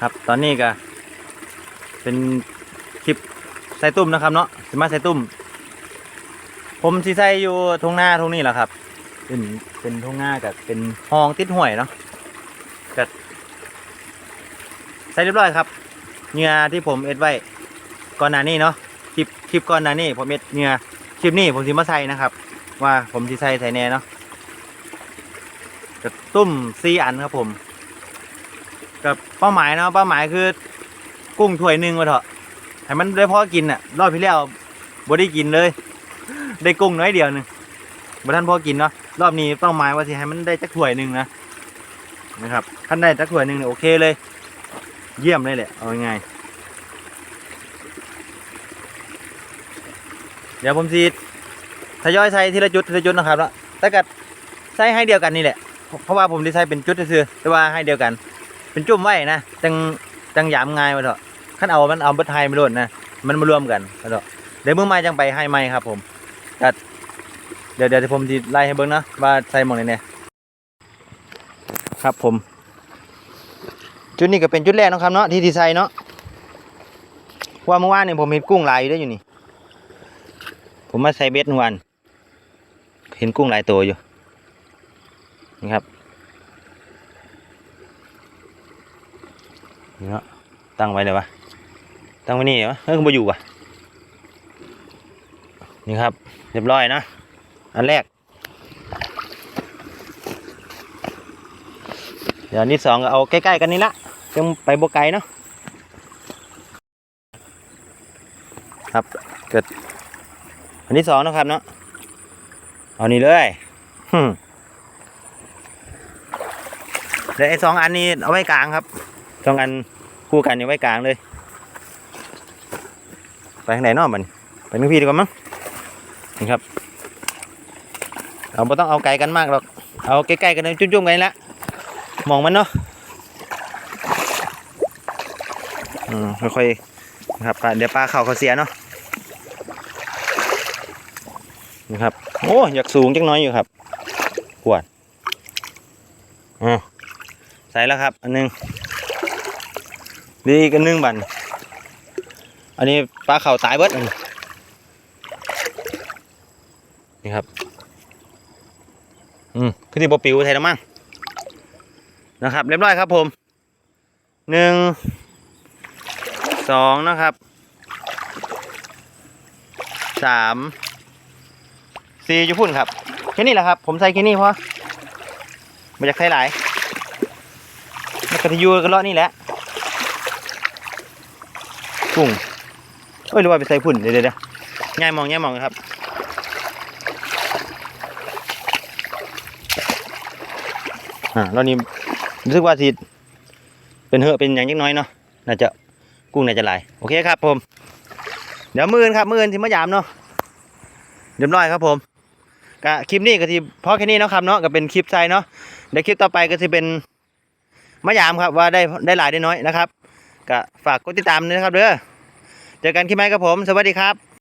ครับ ตอนนี้ก็เป็นคลิปใส่ตุ้มนะครับเนาะสิมาใส่ตุ้ม ผมสิใส่อยู่ทงหน้าทงนี้แหละครับ เป็นเป็นทงหน้ากับเป็นห้องติดห่วยเนาะก็ใส่เรียบร้อยครับเหงื่อที่ผมเอ็ดไว้ก่อนหน้านี้เนาะคลิปคลิปก่อนหน้านี้ผมเอ็ดเหงื่อคลิปนี้ผมสิมาใส่นะครับ ว่าผมสิใส่ใส่แน่เนาะกับตุ้มซีอันครับผม กับเป้าหมายเนาะเป้าหมายคือ กุ้งถ้วยหนึ่งมาเถอะให้มันได้พอกินอะรอบที่แล้วบ่ได้กินเลย ได้กุ้งน้อยเดียวหนึ่งบ่ท่านพอกินเนาะรอบนี้เป้าหมายว่าสิให้มันได้จักถ้วยหนึ่งนะนะครับท่านได้จักถ้วยหนึ่งเนี่ยโอเคเลย เยี่ยมเลยแหละเอาง่ายเดี๋ยวผมสิทยอยใส่ทีละจุดทีละจุดนะครับแล้วแต่ก็ใส่ให้เดียวกันนี่แหละเพราะว่าผมดีไซน์เป็นจุดซื่อแต่ว่าให้เดียวกัน เป็นจุ่มไว้นะจังจังหยามง่ายมาเถอะขั้นเอามันเอาเบัตไทยไม่โดนนะมันมารวมกันมาเถอะเดี๋ยวเมื่อไม่จังไปให้ไม่ครับ ผมก็เดี๋ยวเดี๋ยวผมจะไล่ให้เบิ้งนะว่าใส่หมองไหนเนี่ยครับผม จุดนี้ก็เป็นจุดแรกนะครับเนาะที่ดีไซน์เนาะว่าเมื่อวานเนี่ยผมเห็นกุ้งลายอยู่ได้ออยู่นี่ ผมมาใส่เบ็ดเมื่อวานเห็นกุ้งลายตัวอยู่นี่ครับ เนาะตั้งไว้เลยวะตั้งไว้นี่เหรอเฮ้ยคุณมาอยู่วะนี่ครับ เรียบร้อยนะ อันแรก เดี๋ยวอันที่สองก็เอาใกล้ๆกันนี่ละยังไปบกไกลเนาะครับเกิดอันที่สองนะครับเนาะเอานี่เลยฮึเดี๋ยวไอ้สองอันนี้เอาไว้กลางครับ สองอันคู่กันอยู่ไว้กลางเลย ไปทางไหนเนอกมันไปทางพี่ดีกว่ามั้งนี่ครับ เราไม่ต้องเอาไกลกันมากหรอก เอาใกล้ๆกันเลยจุ่มๆกันละมองมันเนาะอืมค่อยๆนะครับเดี๋ยวปลาเข่าเขาเสียเนาะนี่ครับโอ้อยากสูงจังน้อยอยู่ครับปวดอ๋อใส่แล้วครับ อันหนึง ดีอีกันนึ่งบันอันนี้ปลาเข่าตายเบิดนนี้นี่ครับ อืมคือที่บปิวไทยแล้วมั้งนะครับ เรียบร้อยครับผมหนึ่งสองนะครับสามสี่จุพุ่นครับแค่นี้แหละครับ ผมใส่แค่นี้เพราะมาจากไทยหลายมันกระทิยูกันเลาะนี่แหละ กุ้งเอ้ยหรือว่าไปใส่พุ่นเดี๋ยวเดี๋ยวง่ายมองง่ายมองครับอ่าแล้วนี้รู้สึกว่าสิเป็นเหอะเป็นอย่างยิ่งน้อยเนาะน่าจะกุ้งน่าจะไหลายโอเคครับผม เดี๋ยวมืออนครับมืออนที่มะยามเนาะเรียบร้อยครับผมกะคลิปนี้ก็ที่พอแค่นี้เนาะครับเนาะก็เป็นคลิปใส่เนาะเดี๋ยวคลิปต่อไปก็จะเป็นมะยามครับว่าได้ได้หลายได้น้อยนะครับ ก็ฝากกดติดตามด้วยนะครับเด้อเจอกันคลิปไหมครับผม สวัสดีครับ